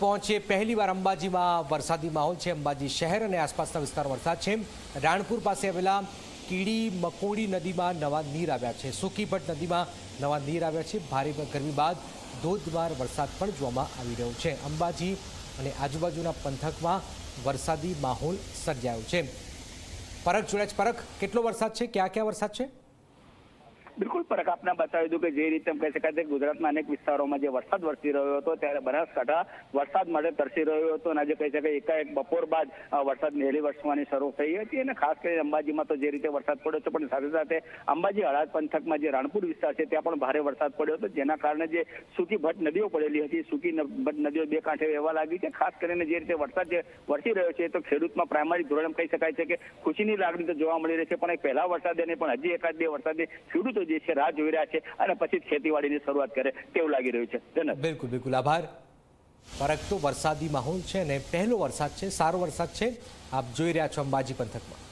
પહોંચીએ પહેલીવાર અંબાજીમાં વરસાદી માહોલ છે. અંબાજી શહેર અને આસપાસના વિસ્તાર વરસાદ છે. રાણપુર પાસે આવેલા કીડી મકોડી નદીમાં નવા નીર આવ્યા છે. સુકીભટ નદીમાં નવા નીર આવ્યા છે. ભારે ગરમી બાદ ધોધમાર વરસાદ પણ જોવામાં આવી રહ્યો છે. અંબાજી અને આજુબાજુના પંથકમાં વરસાદી માહોલ સર્જાયો છે. પરખ, જોડે પરખ. કેટલો વરસાદ છે? ક્યાં ક્યાં વરસાદ છે? બિલકુલ ફરક આપને બતાવી દઉં કે જે રીતે કહી શકાય છે ગુજરાતના અનેક વિસ્તારોમાં જે વરસાદ વરસી રહ્યો હતો, ત્યારે બનાસકાંઠા વરસાદ માટે તરસી રહ્યો હતો અને આજે કહી શકાય એકાએક બપોર બાદ વરસાદ નેલી વરસવાની શરૂ થઈ હતી અને ખાસ કરીને અંબાજીમાં તો જે રીતે વરસાદ પડ્યો છે પણ સાથે સાથે અંબાજી હળાદ પંથકમાં જે રાણપુર વિસ્તાર છે, ત્યાં પણ ભારે વરસાદ પડ્યો હતો, જેના કારણે જે સૂકી ભટ્ટ નદીઓ પડેલી હતી, સૂકી ભટ્ટ નદીઓ બે કાંઠે વહેવા લાગી છે, ખાસ કરીને જે રીતે વરસાદ જે વરસી રહ્યો છે તો ખેડૂતમાં પ્રાઇમરી ધોરણે કહી શકાય છે કે ખુશીની લાગણી તો જોવા મળી રહી છે, પણ એ પહેલા વરસાદે નહીં, પણ હજી એકાદ બે વરસાદે ખેડૂતો જે છે, રાહ જોઈ રહ્યા છે અને પછી જ ખેતીવાડીની શરૂઆત કરે તેવું લાગી રહ્યું છે. જનક બિલકુલ બિલકુલ. આભાર. ફરક તો વરસાદી માહોલ છે અને પહેલો વરસાદ છે, સારો વરસાદ છે. આપ જોઈ રહ્યા છો અંબાજી પંથકમાં.